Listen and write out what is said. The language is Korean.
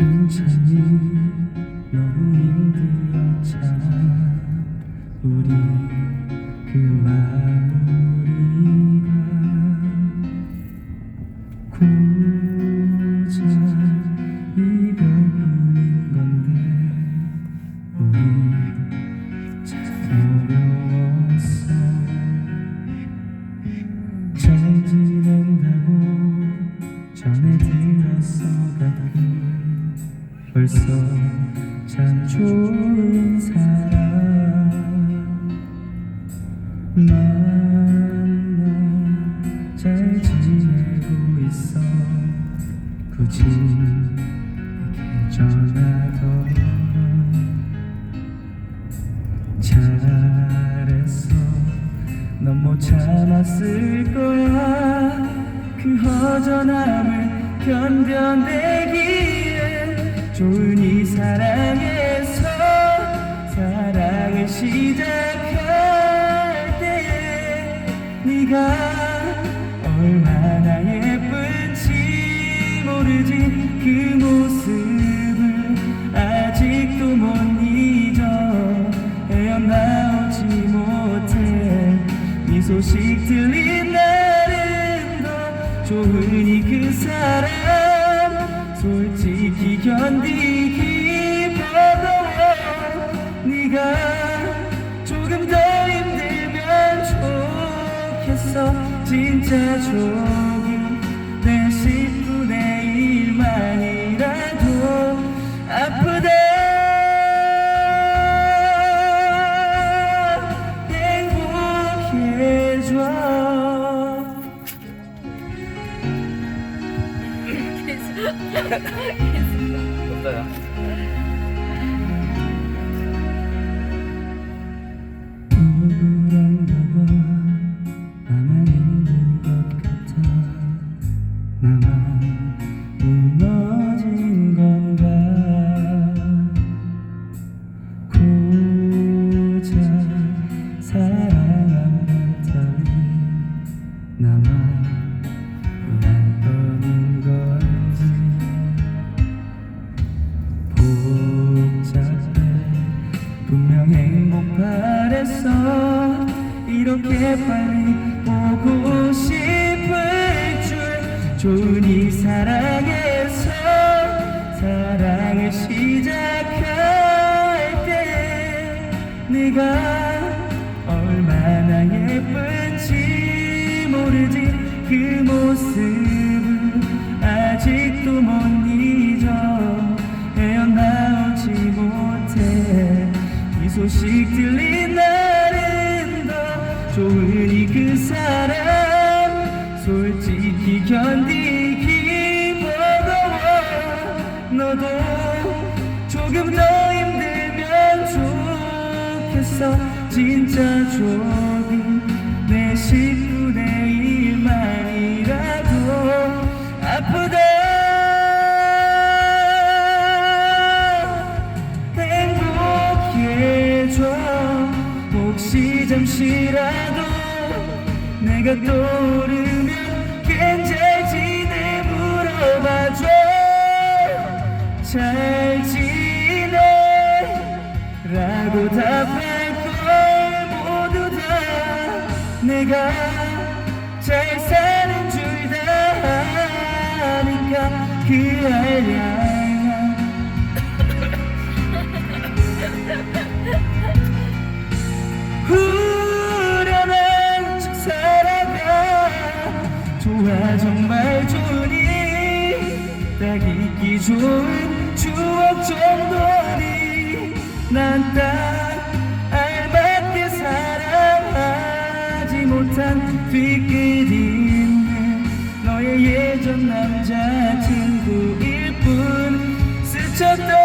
괜찮니? 너무 힘들었잖아. 우리 그 마무 벌써 참 좋은 사람. 만나 잘 지내고 있어. 굳이 전화더러 잘했어. 넌 못 참았을 거야. 그 허전함을 견뎌내기에 좋은 이 사랑에서 사랑을 시작할 때에 네가 얼마나 예쁜지 모르지. 그 모습을 아직도 못 잊어 헤어나오지 못해. 네 소식 들린 날은 더 좋으니 그사 람 솔직히 견디기 버거워 네가 조금 더 힘들면 좋겠어. 진짜 조금 내 10분의 1만이라도 아프다. 행복해져 없어 바랬어 이렇게 빨리 보고 싶을 줄 좋은 이 사랑에서 사랑을 시작할 때 네가 얼마나 예쁜지 모르지 그 모습을 아직도 못잊 소식 들린 날은 더 좋으니 그 사람. 솔직히 견디기 버거워. 너도 조금 더 힘들면 좋겠어. 진짜 조금 내 10분의 잠시라도 내가 떠오르면 괜찮지 내 물어봐줘. 잘 지내. 라고 답할 걸 모두 다 내가 잘 사는 줄 다 아니까 그 알량 정말 좋으니 딱 잊기 좋은 추억 정도니 난딱 알맞게 사랑하지 못한 뒤끝 있는 너의 예전 남자친구일 뿐 스쳤던